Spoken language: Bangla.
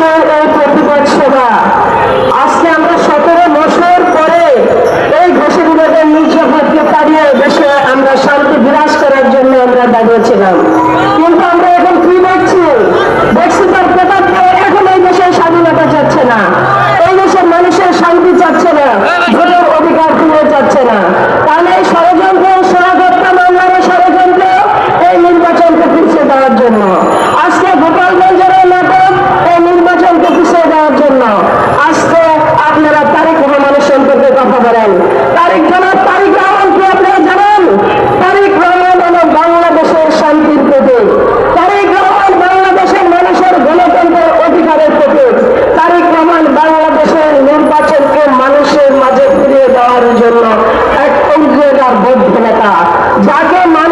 এই প্রতিবাদ সভা আজকে আমরা সতেরো বছর পরে এই ঘষে বিরোধের নির্যাতনকে তাড়িয়ে দেশে আমরা শান্তি বিরাজ করার জন্য আমরা দাঁড়িয়েছিলাম কিন্তু আমরা এখন কি দেখছি দেখছি তার প্রতাপ এখন এই দেশে স্বাধীনতা যাচ্ছে না। जाके मान